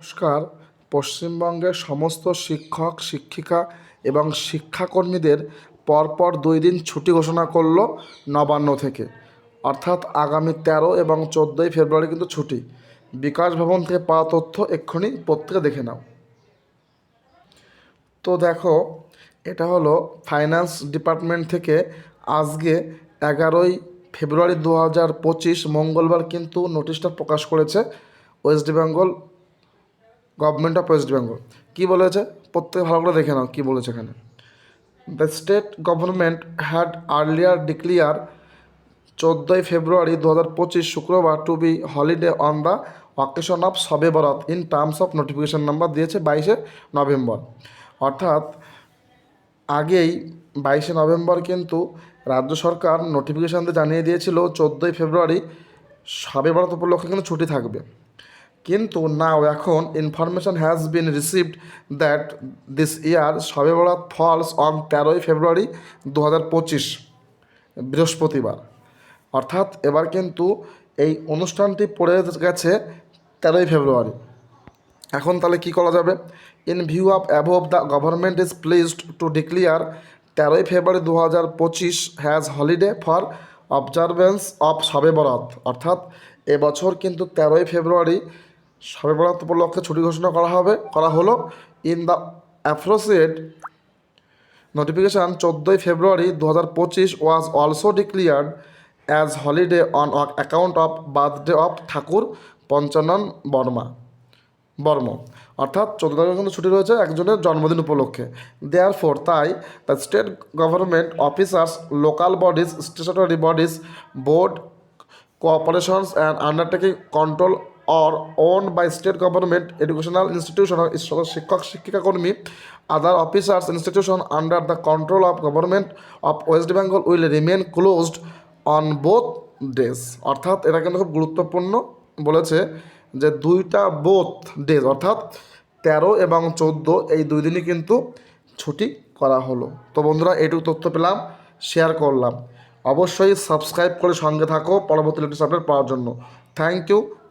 নমস্কার পশ্চিমবঙ্গের সমস্ত শিক্ষক, শিক্ষিকা এবং শিক্ষাকর্মীদের পরপর দুই দিন ছুটি ঘোষণা করল নবান্ন থেকে। অর্থাৎ আগামী তেরো এবং চোদ্দোই ফেব্রুয়ারি কিন্তু ছুটি। বিকাশ ভবন থেকে পাওয়া তথ্য এক্ষুনি প্রত্যেকে দেখে নাও। তো দেখো, এটা হলো ফাইন্যান্স ডিপার্টমেন্ট থেকে আজকে এগারোই ফেব্রুয়ারি দু হাজার পঁচিশ মঙ্গলবার কিন্তু নোটিশটা প্রকাশ করেছে West Bengal government of West Bengal কী বলেছে? প্রত্যেকে ভালো করে দেখে নাও কী বলেছে এখানে। The state government had earlier declare চোদ্দোই ফেব্রুয়ারি দু হাজার পঁচিশ শুক্রবার to be holiday on the occasion of Shabe Barat in terms of notification number দিয়েছে বাইশে নভেম্বর। অর্থাৎ আগেই বাইশে নভেম্বর কিন্তু রাজ্য সরকার নোটিফিকেশান জানিয়ে দিয়েছিল, চোদ্দোই ফেব্রুয়ারি সবে বরাত উপলক্ষে কিন্তু ছুটি থাকবে। কিন্তু নাও এখন information has been received that this year Shabe Barat falls on তেরোই ফেব্রুয়ারি দু হাজার পঁচিশ, বৃহস্পতিবার। অর্থাৎ এবার কিন্তু এই অনুষ্ঠানটি পড়ে গেছে তেরোই ফেব্রুয়ারি। এখন তাহলে কি করা যাবে? In view of above the government is pleased to declare তেরোই ফেব্রুয়ারি দু হাজার পঁচিশ has holiday for observance of Shabe Barat অর্থাৎ এবছর কিন্তু তেরোই ফেব্রুয়ারি সবে বরাত উপলক্ষে ছুটি ঘোষণা করা হবে, করা হলো। ইন দ্য অ্যাপ্রোসিয়েট নোটিফিকেশান চোদ্দোই ফেব্রুয়ারি দু হাজার পঁচিশ was also declared as holiday on account of birthday of Thakur Panchanan Barma, Barma. অর্থাৎ চোদ্দ তারিখে ছুটি রয়েছে একজনের জন্মদিন উপলক্ষে। দেয়ার ফোর তাই the state government officers local bodies stationary bodies board cooperations and undertaking control or own by state government educational institution শিক্ষক শিক্ষিকা কর্মী other officers institution under the control of government of West Bengal will remain closed on both days অর্থাৎ এটা কিন্তু খুব গুরুত্বপূর্ণ বলেছে যে দুইটা বোথ ডেজ অর্থাৎ তেরো এবং চোদ্দ এই দুই দিনই কিন্তু ছুটি করা হলো। তো বন্ধুরা, এইটুকু তথ্য পেলাম শেয়ার করলাম। অবশ্যই সাবস্ক্রাইব করে সঙ্গে থাকো, পরবর্তী লেটেস্ট আপডেট পাওয়ার জন্য। Thank you